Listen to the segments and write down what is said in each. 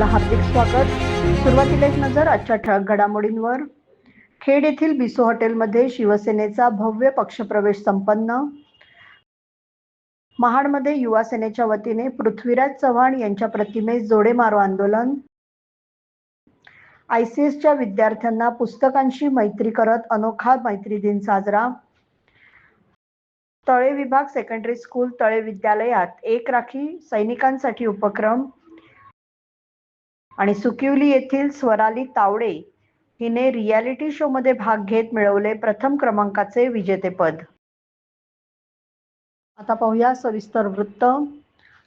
आपलं हार्दिक स्वागत. सुरुवातीला एक नजर आजच्या ठळक घडामोडींवर. खेड येथील बिसो हॉटेलमध्ये शिवसेनेचा भव्य पक्षप्रवेश संपन्न. महाडमध्ये युवा सेनेच्या वतीने पृथ्वीराज चव्हाण यांच्या प्रतिमेस जोडे मारो आंदोलन. आयसीएसच्या विद्यार्थ्यांना पुस्तकांशी मैत्री करत अनोखा मैत्री दिन साजरा. तळे विभाग सेकंडरी स्कूल तळे विद्यालयात एक राखी सैनिकांसाठी उपक्रम. आणि सुकिवली येथील स्वराली तावडे हिने रियालिटी शो मध्ये भाग घेत मिळवले प्रथम क्रमांकाचे विजेतेपद. आता पाहूया सविस्तर वृत्त.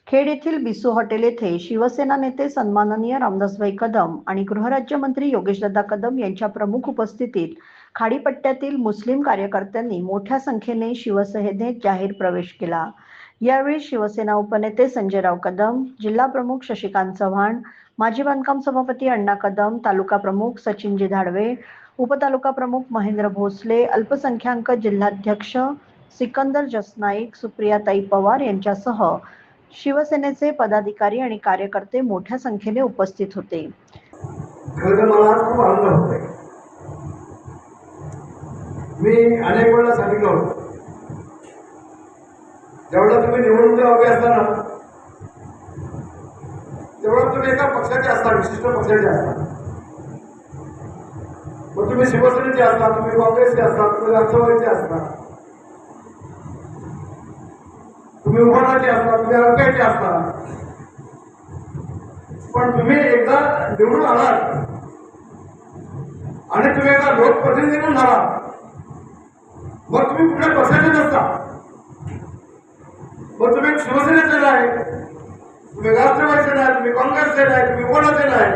खेड येथील बिसू हॉटेल येथे शिवसेना नेते सन्माननीय रामदासभाई कदम आणि गृहराज्यमंत्री योगेशदादा कदम यांच्या प्रमुख उपस्थितीत खाडीपट्ट्यातील मुस्लिम कार्यकर्त्यांनी मोठ्या संख्येने शिवसेनेत जाहीर प्रवेश केला. यावेळी शिवसेना उपनेते संजयराव कदम जिल्हा प्रमुख शशिकांत चव्हाण माजी बांधकाम सभापती अण्णा कदम तालुका प्रमुख सचिनजी धाडवे उपतालुका प्रमुख महेंद्र भोसले अल्पसंख्याक जिल्हाध्यक्ष सिकंदर जसनाईक सुप्रियाताई पवार यांच्यासह शिवसेनेचे पदाधिकारी आणि कार्यकर्ते मोठ्या संख्येने उपस्थित होते. मी अनेक वेळा सांगितलं होतं जेवढं तुम्ही निवडणुकीला उभे असताना तेवढं तुम्ही एका पक्षाचे असता विशिष्ट पक्षाचे असता. मग तुम्ही शिवसेनेचे असता तुम्ही काँग्रेसचे असता तुम्ही राष्ट्रवादीचे असता. तुम्ही उभाराचे असता तुम्ही अवघ्याचे असता. पण तुम्ही एकदा निवडून आलात आणि तुम्ही एकदा लोकप्रतिनिधी म्हणून झाला मग तुम्ही कुठल्या पक्षाचे नसता. मग तुम्ही शिवसेनेचे नाही. तुम्ही राष्ट्रवादीचे नाही तुम्ही काँग्रेसचे नाही तुम्ही कोणाचे नाही.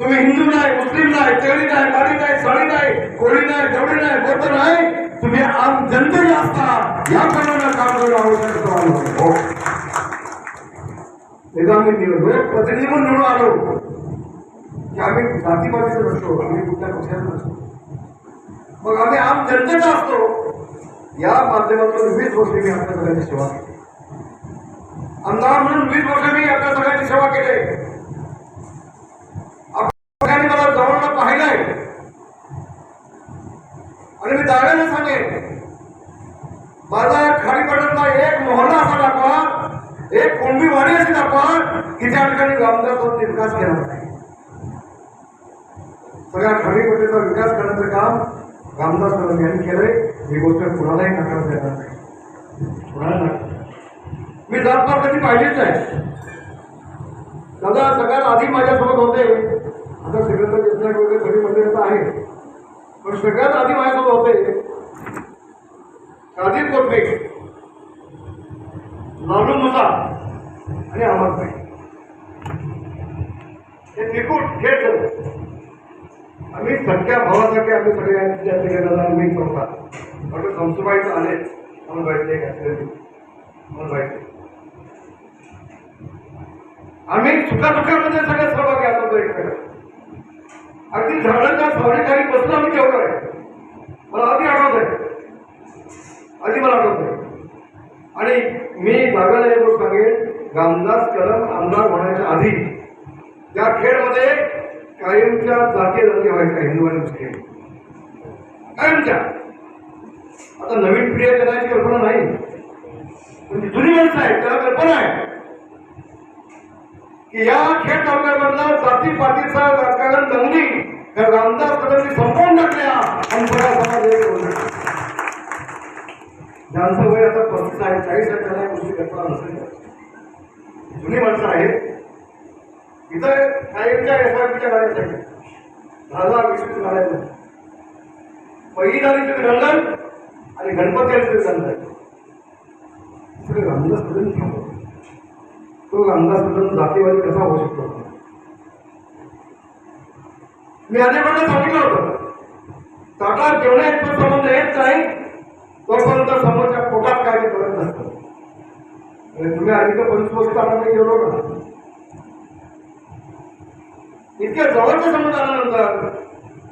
तुम्ही हिंदू नाही मुस्लिम नाही तेळी नाही गाडी नाही साडी नाही कोळी नाही गवडी नाही गोत्र नाही. तुम्ही आम जनतेचे असता. या कारणाला काम करणं आवश्यक असं हो. एकदा प्रतिनिधी म्हणून निवडून आलो. की आम्ही जातीपातीचे नसतो आम्ही कुठल्या पक्षाचे नसतो. मग आम्ही आम जनतेचा असतो. या माध्यमातून वीस वर्ष मी आपल्या सगळ्यांची सेवा केली. आमदार म्हणून वीस वर्ष मी आपल्या सगळ्यांची सेवा केली. आपण सगळ्यांनी मला जवळला पाहिलंय. आणि मी दाव्याने सांगेन माझा खाडीपट्यातला एक मोहल्ला असा दाखवा एक कोंबी वाडी अशी दाखवा की त्या ठिकाणी गामदार विकास केला नाही सगळ्या खाडीपट्टीचा विकास करण्याचं काम रामदास यांनी केलंय. ही गोष्ट कुणालाही नकार देणार नाही. कुणाला नकार कधी पाहिजेच आहे. दादा सगळ्यात आधी माझ्यासोबत होते. आता श्रीमंत देशनाथ वगैरे सगळी मंदिर आता आहे. पण सगळ्यात आधी माझ्यासोबत होते. राजीव कोटमे लालू मुसा आणि अहमदभाई हे तिकूट खेळ आम्ही सगळ्या भावासाठी आम्ही सगळ्या विद्यार्थी गेला मी चौथा डॉक्टर संसुबाईचं आले अमलबाईचे अमलबाईचे आम्ही सुखादुखामध्ये सगळ्या सहभागी असतो एकमेकांना अगदी झाडाच्या सावलीखाली बसून आम्ही तेवढं आहे. मला आधी आठवत आहे. आधी मला आठवत आहे. आणि मी दाव्याला एक गोष्ट सांगेन रामदास कलम आमदार होण्याच्या आधी त्या खेळमध्ये कायमच्या जाती जाती व्हायच्या हिंदू आणि मुस्लिम. कायमच्या. आता नवीन पिढी करायची कल्पना नाही. पण जुनी माणसं आहेत त्याला कल्पना आहे. की या खेळ तालुक्यामधला जाती पातीचा राजकारण दंगली या रामदास कदमनी संपवून टाकल्या आणि सगळा समाज एक ज्यांचं वय आता पस्तीस आहे चाळीस आहे त्यांना गोष्टी कल्पना नसेल. जुनी माणसं आहेत. इथं कायमच्या एस आय पीच्या गाड्या आहेत. दहा दहा वीस वीस गाड्या पहिली झाली तुम्ही रंगण आणि गणपती आले तुम्ही रंगण सगळे रामदास कदम थांबवतो तो अंदाज कदम जातीवादी कसा होऊ शकतो? मी अनेकांना सांगितलं होतं. सरकार जेवढा इतकं संबंध येत नाही तोपर्यंत समोरच्या पोटात काय करत नसतं. आणि तुम्ही आधी तर पंचवस्त आनंद गेलो ना. इतक्या जवळच्या संबंध आल्यानंतर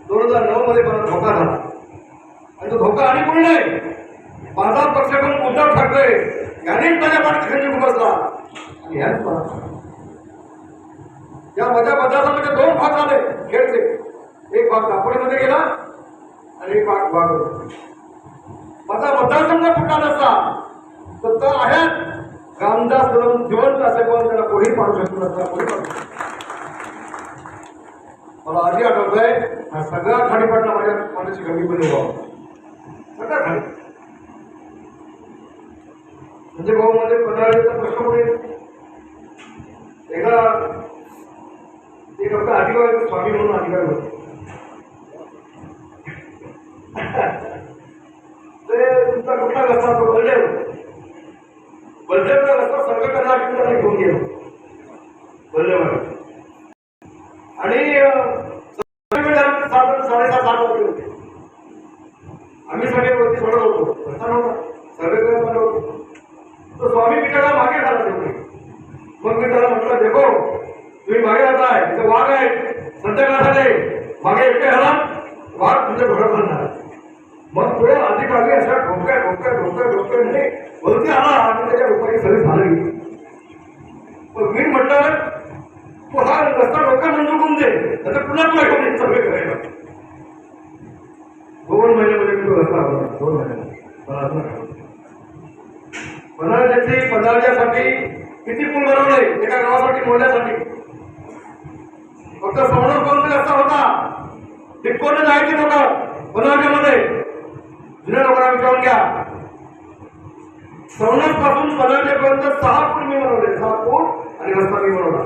दोन हजार नऊ मध्ये मला धोका झाला. आणि तो धोका आणि कोणी नाही? माझा पक्षाकडून उद्धव ठाकरे यांनीच माझ्या पाठीखाली बसला. या माझ्या मतदारसंघाचे दोन भाग झाले. खेळचे एक भाग दापोलीमध्ये गेला आणि एक भाग भाग माझा मतदारसंघ फुटला नसता. तर तो आहे रामदास धरून जिवंत असे पण त्याला कोणी पाडू शकतो नसता कोणी पाडू मला आधी आठवत आहे हा सगळा खाडीपटला माझ्या मनाची कमी पण उभा होता. सगळा खाली म्हणजे भाऊ मध्ये पंधरा प्रश्नमध्ये एका एक फक्त अधिकार स्वामी म्हणून अधिकार होते ते तुमचा कुठला रस्ता तो बलदेव. बलदेवचा रस्ता सर्व करण्यासाठी घेऊन गेलो बलदेवाला आणि अं, सगळे आमचे सात साडेसात आठ वाजले होते आम्ही सगळे वरती सोडत होतो रस्ता नव्हता सर्वे करत आलो होतो तो स्वामी पिठाला मागे झाला तेवढे मग मी त्याला म्हटलं देखो तुम्ही मागे जात आहे तिथे वाघ आहे संध्याकाळ मागे एकटे हला वाघ तुमच्या घोडा घालणार मग तो अधिकारी अशा ठोक्या ठोक्या ठोक्या ठोक्या म्हणजे वरती आला आणि त्याच्या डोक्याची सगळी झाली मग मी म्हटलं तू हा रस्ता डोक्या आता पुन्हा तुला घेऊन ये सगळे करायला. दोन महिन्यामध्ये मी तो दोन महिन्यात मला अजून आठवतं. पन्हाळ्याची पन्हाळ्यासाठी किती पूल बनवले एका गावासाठी मोडण्यासाठी फक्त सवणच करून रस्ता होता टिपकोने जायची लोक पन्हाळ्यामध्ये जुन्या लोकांना विचारून घ्या सवणसपासून पन्हाळ्यापर्यंत सहा पूल मी बनवले सहा पूल आणि रस्ता मी बनवला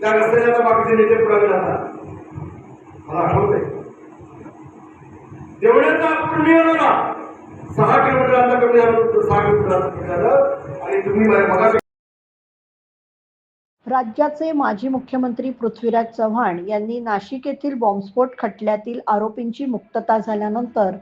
त्या रस्त्याच्या आता बाकीचे नेते पुढे जातात मला आठवतंय तेवढ्याचा पूल मी बनवला आणि तुम्ही राज्याचे माजी मुख्यमंत्री पृथ्वीराज चव्हाण यांनी नाशिक येथील बॉम्बस्फोट खटल्यातील आरोपींची मुक्तता झाल्यानंतर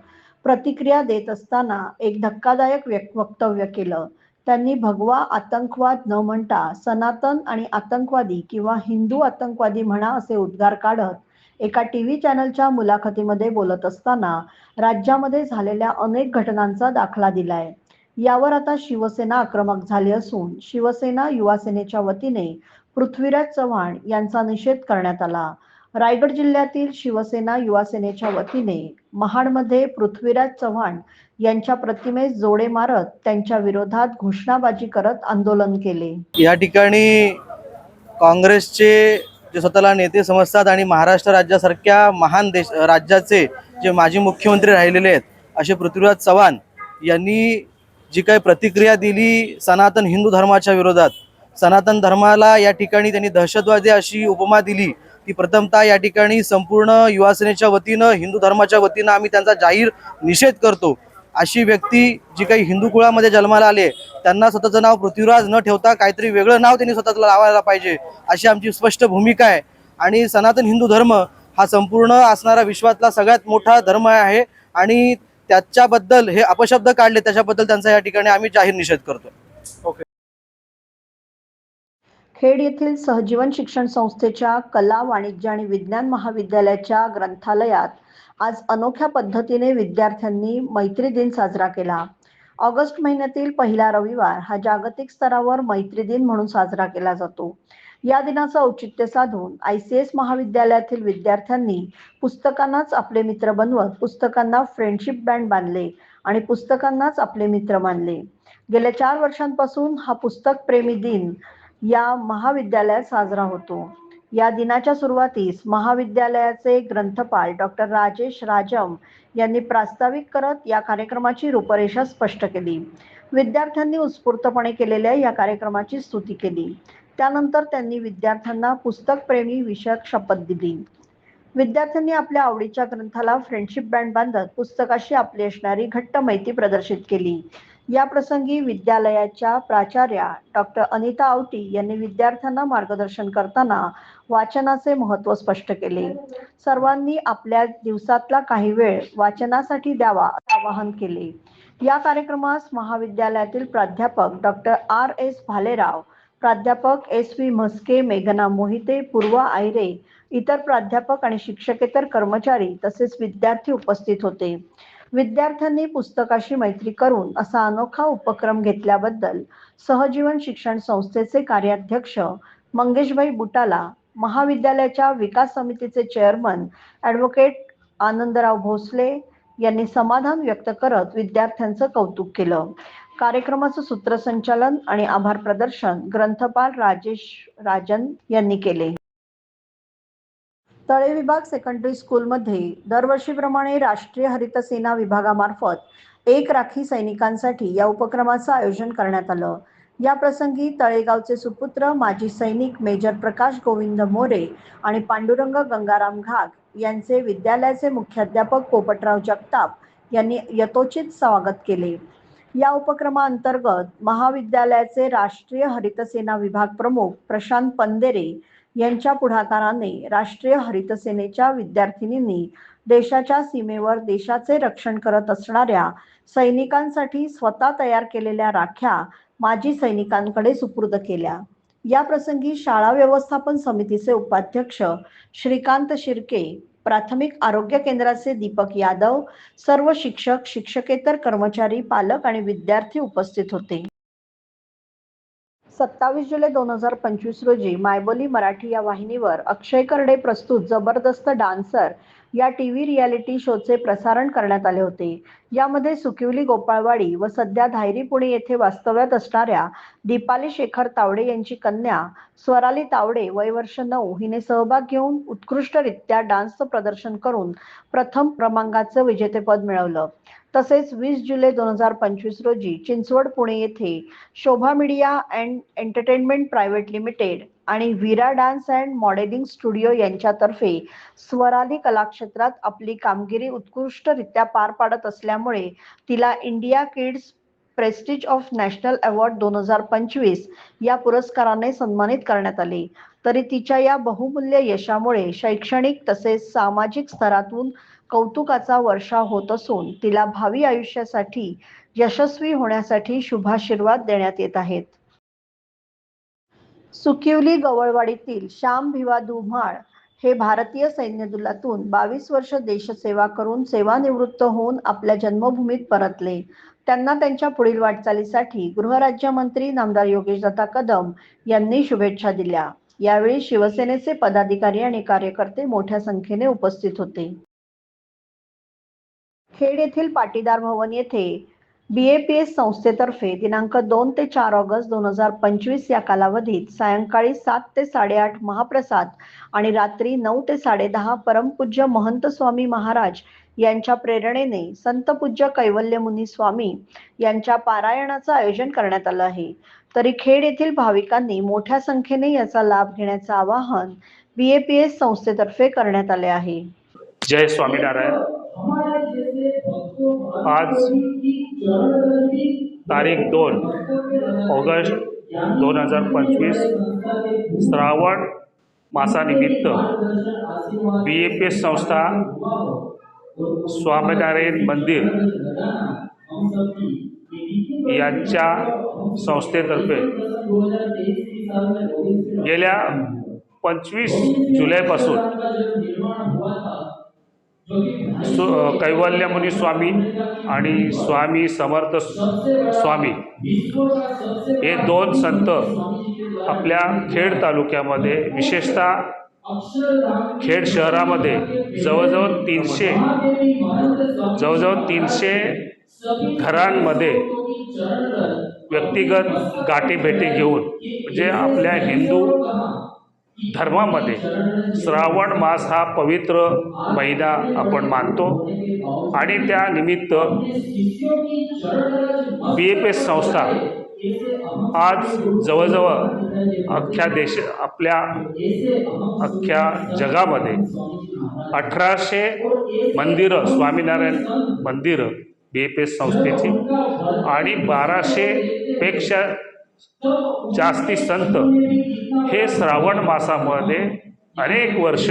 प्रतिक्रिया देत असताना एक धक्कादायक वक्तव्य केलं. त्यांनी भगवा आतंकवाद न म्हणता सनातन आणि आतंकवादी किंवा हिंदू आतंकवादी म्हणा असे उद्गार काढत एका टीव्ही चॅनलच्या मुलाखतीमध्ये बोलत असताना राज्यामध्ये झालेल्या अनेक घटनांचा दाखला दिलाय. यावर आता शिवसेना आक्रमक झाली असून शिवसेना युवा सेनेच्या वतीने पृथ्वीराज चव्हाण यांचा निषेध करण्यात आला. रायगड जिल्ह्यातील शिवसेना युवा सेनेच्या वतीने महाडमध्ये पृथ्वीराज चव्हाण यांच्या प्रतिमेस जोडे मारत त्यांच्या विरोधात घोषणाबाजी करत आंदोलन केले. या ठिकाणी काँग्रेसचे जे स्वतःला नेते समजतात आणि महाराष्ट्र राज्यासारख्या महान देश राज्याचे जे माजी मुख्यमंत्री राहिलेले आहेत असे पृथ्वीराज चव्हाण यांनी जी काही प्रतिक्रिया दिली सनातन हिंदू धर्माच्या विरोधात सनातन धर्माला या ठिकाणी त्यांनी दहशतवादी अशी उपमा दिली ती प्रथमतः या ठिकाणी संपूर्ण युवासेनेच्या वतीनं हिंदू धर्माच्या वतीनं आम्ही त्यांचा जाहीर निषेध करतो. अशी व्यक्ती जी काही हिंदू कुळामध्ये जन्माला आले त्यांना स्वतःचं नाव पृथ्वीराज न ठेवता काहीतरी वेगळं नाव त्यांनी स्वतःला लावायला पाहिजे अशी आमची स्पष्ट भूमिका आहे. आणि सनातन हिंदू धर्म हा संपूर्ण असणारा विश्वातला सगळ्यात मोठा धर्म आहे आणि त्याच्याबद्दल हे अपशब्द काढले त्याच्याबद्दल त्यांचा या ठिकाणी आम्ही जाहीर निषेध करतो खेड येथील सहजीवन शिक्षण संस्थेच्या कला वाणिज्य आणि विज्ञान महाविद्यालयाच्या ग्रंथालयात आज अनोख्या पद्धतीने विद्यार्थ्यांनी मैत्री दिन साजरा केला. ऑगस्ट महिन्यातील पहिला रविवार हा जागतिक स्तरावर मैत्री दिन म्हणून साजरा केला जातो. या दिनाचं औचित्य साधून आय सी एस महाविद्यालयातील विद्यार्थ्यांनी पुस्तकांनाच आपले मित्र बनवत पुस्तकांना फ्रेंडशिप बँड बांधले आणि पुस्तकांनाच आपले मित्र मानले. गेल्या चार वर्षांपासून हा पुस्तक प्रेमी दिन या महाविद्यालयात साजरा होतो. या दिनाच्या सुरुवातीस महाविद्यालयाचे ग्रंथपाल डॉक्टर राजेश राजम यांनी प्रास्ताविक करत या कार्यक्रमाची रूपरेषा स्पष्ट केली. विद्यार्थ्यांनी उत्स्फूर्तपणे केलेल्या या कार्यक्रमाची स्तुती केली. त्यानंतर त्यांनी विद्यार्थ्यांना पुस्तकप्रेमी विषयक शपथ दिली. विद्यार्थ्यांनी आपल्या आवडीच्या ग्रंथाला फ्रेंडशिप बँड बांधत पुस्तकाशी आपली असणारी घट्ट माहिती प्रदर्शित केली. या प्रसंगी विद्यालयाच्या प्राचार्या डॉक्टर अनिता आवटी यांनी विद्यार्थ्यांना मार्गदर्शन करताना वाचनाचे महत्त्व स्पष्ट केले. सर्वांनी आपल्या दिवसातला काही वेळ वाचनासाठी द्यावा असे आवाहन केले. या कार्यक्रमास महाविद्यालयातील प्राध्यापक डॉक्टर आर. एस. भालेराव प्राध्यापक एस. व्ही. म्हस्के मेघना मोहिते पूर्वा आयरे इतर प्राध्यापक आणि शिक्षकेतर कर्मचारी तसेच विद्यार्थी उपस्थित होते. विद्यार्थ्यांनी पुस्तकाशी मैत्री करून असा अनोखा उपक्रम घेतल्याबद्दल सहजीवन शिक्षण संस्थेचे कार्याध्यक्ष मंगेशभाई बुटाला महाविद्यालयाच्या विकास समितीचे चेअरमन ॲडव्होकेट आनंदराव भोसले यांनी समाधान व्यक्त करत विद्यार्थ्यांचं कौतुक केलं. कार्यक्रमाचं सूत्रसंचालन आणि आभार प्रदर्शन ग्रंथपाल राजेश राजन यांनी केले. तळे विभाग सेकंडरी स्कूलमध्ये दरवर्षीप्रमाणे राष्ट्रीय हरित सेना विभागामार्फत एक राखी सैनिकांसाठी या उपक्रमाचं आयोजन करण्यात आलं. या प्रसंगी तळेगावचे सुपुत्र माजी सैनिक मेजर प्रकाश गोविंद मोरे आणि पांडुरंग गंगाराम घाग यांचे विद्यालयाचे मुख्याध्यापक पोपटराव जगताप यांनी यथोचित स्वागत केले. या उपक्रमाअंतर्गत महाविद्यालयाचे राष्ट्रीय हरित सेना विभाग प्रमुख प्रशांत पंदेरे यांच्या पुढाकाराने राष्ट्रीय हरित सेनेच्या विद्यार्थिनींनी देशाच्या सीमेवर देशाचे रक्षण करत असणाऱ्या सैनिकांसाठी स्वतः तयार केलेल्या राख्या माजी सैनिकांकडे सुपूर्द केल्या. या प्रसंगी शाळा व्यवस्थापन समितीचे उपाध्यक्ष श्रीकांत शिर्के प्राथमिक आरोग्य केंद्राचे दीपक यादव सर्व शिक्षक शिक्षकेतर कर्मचारी पालक आणि विद्यार्थी उपस्थित होते. सत्तावीस जुलै दोन हजार पंचवीस रोजी मायबोली मराठी या वाहिनीवर अक्षय करडे प्रस्तुत जबरदस्त डान्सर या टीव्ही रियालिटी शोचे प्रसारण करण्यात आले होते. यामध्ये सुकिवली गोपाळवाडी व सध्या धायरी पुणे येथे वास्तव्यात असणाऱ्या दीपाली शेखर तावडे यांची कन्या स्वराली तावडे वय वर्ष नऊ हिने सहभाग घेऊन उत्कृष्टरित्या डान्सचं प्रदर्शन करून प्रथम क्रमांकाचं विजेतेपद मिळवलं. तसेच वीस जुलै दोन हजार पंचवीस रोजी चिंचवड पुणे येथे Shobha media and entertainment private limited आणि Vira dance and modelling studio यांच्यातर्फे स्वराली कलाक्षेत्रात आपली कामगिरी उत्कृष्टरित्या पार पाडत असल्यामुळे तिला India kids prestige of national award दोन हजार पंचवीस या पुरस्काराने सन्मानित करण्यात आले. तरी तिच्या या बहुमूल्य यशामुळे शैक्षणिक तसेच सामाजिक स्तरातून कौतुकाचा वर्षा होत असून तिला भावी आयुष्यासाठी यशस्वी होण्यासाठी शुभाशीर्वाद देण्यात येत आहेत. सुकिवली गवळवाडीतील श्याम भिवा धुमाळ हे भारतीय सैन्य दलातून बावीस वर्ष देशसेवा करून सेवानिवृत्त होऊन आपल्या जन्मभूमीत परतले. त्यांना त्यांच्या पुढील वाटचालीसाठी गृहराज्यमंत्री नामदार योगेश दत्ता कदम यांनी शुभेच्छा दिल्या. यावेळी शिवसेनेचे पदाधिकारी आणि कार्यकर्ते मोठ्या संख्येने उपस्थित होते. खेड येथील पाटीदार भवन येथे बीएपीएस संस्थेतर्फे दिनांक दोन ते चार ऑगस्ट दोन हजार पंचवीस या कालावधीत सायंकाळी सात ते साडेआठ महाप्रसाद आणि रात्री नऊ ते साडेदहा परमपूज्य महंत स्वामी महाराज यांच्या प्रेरणेने संतपूज्य कैवल्यमुनी स्वामी यांच्या पारायणाचं आयोजन करण्यात आलं आहे. तरी खेड येथील भाविकांनी मोठ्या संख्येने याचा लाभ घेण्याचं आवाहन बीएपीएस संस्थेतर्फे करण्यात आले आहे. जय स्वामीनारायण. आज तारीख दोन ऑगस्ट दोन हजार पंचवीस श्रावण मासानिमित्त बी ए पी एस संस्था स्वामीनारायण मंदिर यांच्या संस्थेतर्फे गेल्या पंचवीस जुलैपासून सु कैवल्यमुनी स्वामी आणि स्वामी समर्थ स्वामी हे दोन संत आपल्या खेड तालुक्यामध्ये विशेषतः खेड शहरामध्ये जवळजवळ तीनशे जवळजवळ तीनशे घरांमध्ये व्यक्तिगत गाठीभेटी घेऊन म्हणजे आपल्या हिंदू धर्मामध्ये श्रावण मास हा पवित्र महिना आपण मानतो. आणि त्यानिमित्त बी एफ एस संस्था आज जवळजवळ अख्ख्या देश आपल्या अख्ख्या जगामध्ये अठराशे मंदिरं स्वामीनारायण मंदिरं बी एफ एस संस्थेची आणि बाराशेपेक्षा जास्ती संत हे श्रावण मासामध्ये अनेक वर्ष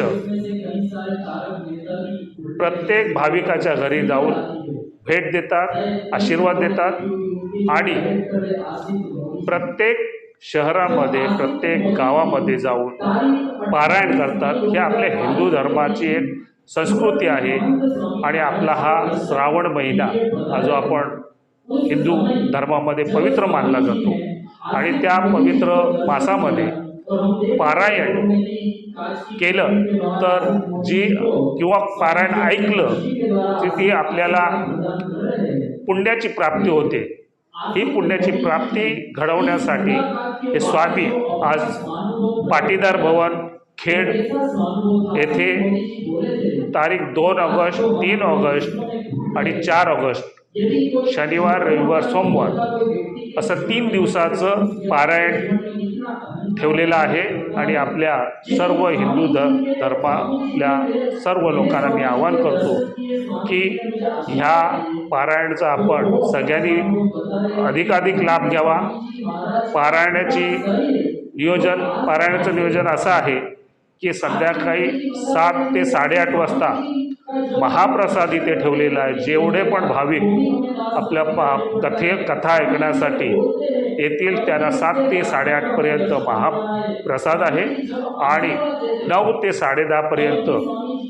प्रत्येक भाविकाच्या घरी जाऊन भेट देतात आशीर्वाद देतात आणि प्रत्येक शहरामध्ये प्रत्येक गावामध्ये जाऊन पारायण करतात. हे आपल्या हिंदू धर्माची एक संस्कृती आहे आणि आपला हा श्रावण महिना हा जो आपण हिंदू धर्मामध्ये पवित्र मानला जातो आणि त्या पवित्र मासामध्ये पारायण केलं तर जी किंवा पारायण ऐकलं की ती आपल्याला पुण्याची प्राप्ती होते. ही पुण्याची प्राप्ती घडवण्यासाठी हे स्वामी आज पाटीदार भवन खेड येथे तारीख दोन ऑगस्ट तीन ऑगस्ट आणि चार ऑगस्ट शनिवार रविवार सोमवार असं तीन दिवसाचं पारायण ठेवलेलं आहे आणि आपल्या सर्व हिंदू ध धर्मातल्या सर्व लोकांना मी आवाहन करतो की ह्या पारायणाचा आपण सगळ्यांनी अधिकाधिक लाभ घ्यावा. पारायणाची नियोजन पारायणाचं नियोजन असं आहे की संध्याकाळी सात ते साडेआठ वाजता महाप्रसाद इथे ठेवलेला आहे. जेवढे पण भाविक आपल्या पा कथे कथा ऐकण्यासाठी येतील त्यांना सात ते साडेआठपर्यंत महाप्रसाद आहे आणि नऊ ते साडेदहापर्यंत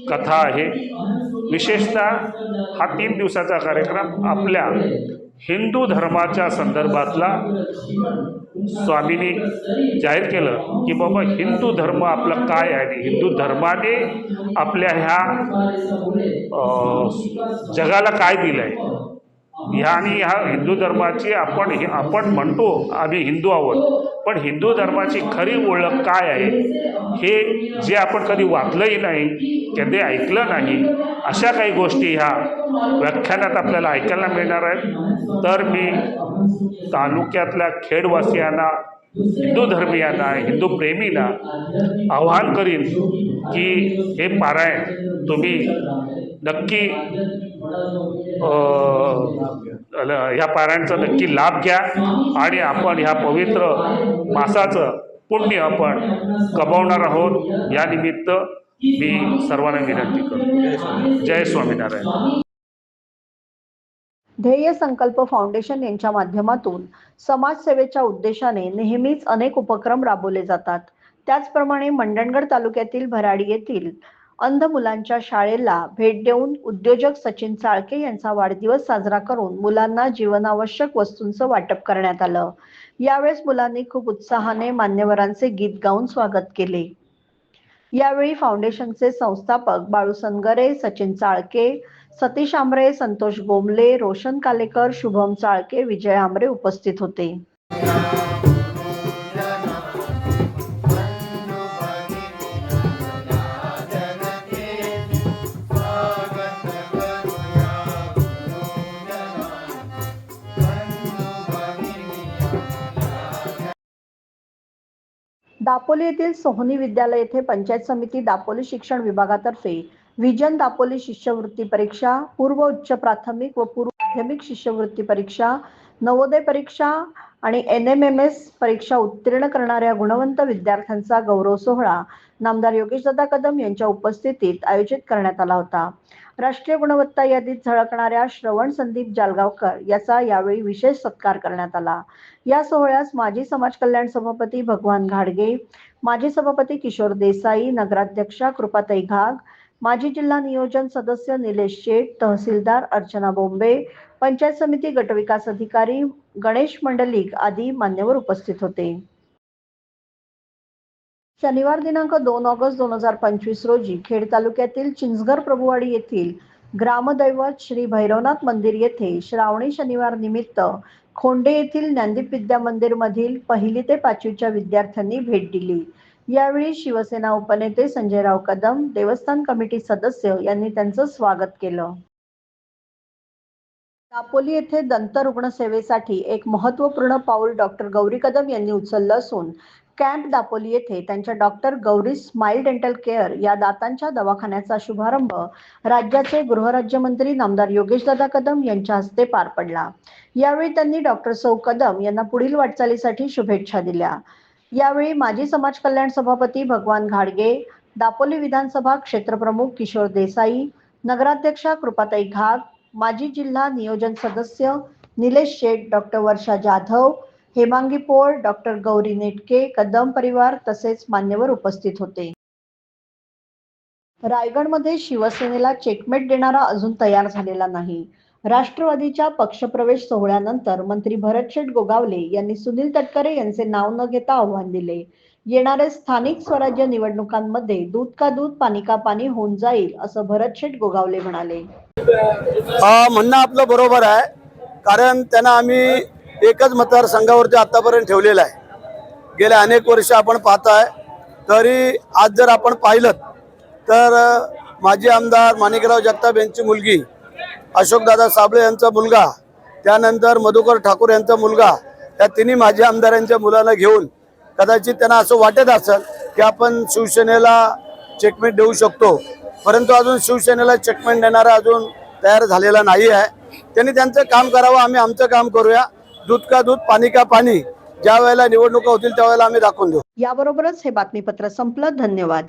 कथा आहे. विशेषतः हा तीन दिवसाचा कार्यक्रम आपल्या हिंदू धर्माच्या संदर्भातला स्वामींनी जाहीर केलं की बाबा हिंदू धर्म आपला काय आहे? हिंदू धर्माने आपल्या ह्या जगाला काय दिलं आहे ह्या आणि ह्या हिंदू धर्माची आपण आपण म्हणतो आम्ही हिंदू आहोत. पण हिंदू धर्माची खरी ओळख काय आहे? हे जे आपण कधी वाचलंही नाही कधी ऐकलं नाही अशा काही गोष्टी ह्या व्याख्यानात आपल्याला ऐकायला मिळणार आहेत. तर मी तालुक्यातल्या खेडवासियांना हिंदू धर्मियांना हिंदू प्रेमीला आव्हान करीन की हे पारायण तुम्ही नक्की ह्या पारायणचा नक्की लाभ घ्या आणि आपण ह्या पवित्र मासाचं पुण्य आपण कमावणार आहोत. यानिमित्त मी सर्वांना विनंती करतो. जय स्वामीनारायण. ध्येय संकल्प फाउंडेशन यांच्या माध्यमातून समाजसेवेच्या उद्देशाने नेहमीच अनेक उपक्रम राबवले जातात. त्याचप्रमाणे मंडणगड तालुक्यातील भराडी येथील अंध मुलांच्या शाळेला भेट देऊन उद्योजक सचिन चाळके यांचा वाढदिवस साजरा करून मुलांना जीवनावश्यक वस्तूंचं वाटप करण्यात आलं. यावेळेस मुलांनी खूप उत्साहाने मान्यवरांचे गीत गाऊन स्वागत केले. यावेळी फाउंडेशनचे संस्थापक बाळू सनगरे सचिन चाळके सतीश आंबरे संतोष गोमले रोशन कालेकर शुभम चाळके विजय आमरे उपस्थित होते. दापोली येथील सोहनी विद्यालय येथे पंचायत समिती दापोली शिक्षण विभागातर्फे विजन दापोली शिष्यवृत्ती परीक्षा पूर्व उच्च प्राथमिक व पूर्व माध्यमिक शिष्यवृत्ती परीक्षा नवोदय परीक्षा आणि एन एम एम एस परीक्षा उत्तीर्ण करणाऱ्या गुणवंत विद्यार्थ्यांचा गौरव सोहळा नामदार योगेशदादा कदम यांच्या उपस्थितीत आयोजित करण्यात आला होता. राष्ट्रीय गुणवत्ता यादीत झळकणाऱ्या श्रवण संदीप जालगावकर याचा यावेळी विशेष सत्कार करण्यात आला. या सोहळ्यास माजी समाज कल्याण सभापती भगवान घाडगे माजी सभापती किशोर देसाई नगराध्यक्षा कृपाताई घाग माजी जिल्हा नियोजन सदस्य निलेश शेठ तहसीलदार अर्चना बोंबे पंचायत समिती गटविकास अधिकारी गणेश मंडलिक आदी मान्यवर उपस्थित होते. शनिवार दिनांक दोन ऑगस्ट दोन हजार पंचवीस रोजी खेड तालुक्यातील चिंचघर प्रभुवाडी येथील ग्रामदैवत श्री भैरवनाथ मंदिर येथे श्रावणी शनिवार निमित्त खोंडे येथील ज्ञानदीप विद्या मंदिर मधील पहिली ते पाचवीच्या विद्यार्थ्यांनी भेट दिली. यावेळी शिवसेना उपनेते संजयराव कदम देवस्थान कमिटी सदस्य यांनी त्यांचं स्वागत केलं. दापोली येथे दंत रुग्णसेवेसाठी एक महत्त्वपूर्ण पाऊल डॉक्टर गौरी कदम यांनी उचललं असून कॅम्प दापोली येथे त्यांच्या doctor Gauri smile dental care या दातांच्या दवाखान्याचा शुभारंभ राज्याचे गृहराज्यमंत्री नामदार योगेशदादा कदम यांच्या हस्ते पार पडला. यावेळी त्यांनी डॉक्टर सौ कदम यांना पुढील वाटचालीसाठी शुभेच्छा दिल्या. यावेळी माजी समाज कल्याण सभापती भगवान घाडगे दापोली विधानसभा क्षेत्रप्रमुख किशोर देसाई नगराध्यक्षा कृपाताई घाग माजी जिल्हा नियोजन सदस्य निलेश शेठ डॉक्टर वर्षा जाधव हेमांगी पोळ डॉक्टर गौरी नेटके कदम परिवार तसेच मान्यवर उपस्थित होते. रायगडमध्ये शिवसेनेला चेकमेट देणारा अजून तयार झालेला नाही. राष्ट्रवादीच्या पक्षप्रवेश सोहळ्यानंतर मंत्री भरतशेठ गोगावले यांनी सुनील तटकरे यांचे नाव न घेता आव्हान दिले. येणाऱ्या स्थानिक स्वराज्य निवडणुकांमध्ये दूध का दूध पाणी का पाणी होऊन जाईल असं भरत शेठ गोगावले म्हणाले. म्हणणं आपलं बरोबर आहे. कारण त्यांना आम्ही एकच मतदारसंघावरती आतापर्यंत ठेवलेला आहे. गेल्या अनेक वर्ष आपण पाहताय. तरी आज जर आपण पाहिलं तर माजी आमदार माणिकराव जगताप यांची मुलगी अशोकदादा साबळे यांचा मुलगा त्यानंतर मधुकर ठाकूर यांचा मुलगा या तिन्ही माजी आमदारांच्या मुलाला घेऊन कदाचित त्यांना असं वाटत असेल की आपण शिवसेनेला चेकमेंट देऊ शकतो. परंतु अजून शिवसेनेला चेकमेंट देणारा अजून तयार झालेला नाही आहे. त्यांनी त्यांचं काम करावं आम्ही आमचं काम करूया. दूध का दूध पाणी का पाणी ज्या वेळेला निवडणुका होतील त्यावेळेला आम्ही दाखवून देऊ. याबरोबरच हे बातमीपत्र संपलं. धन्यवाद.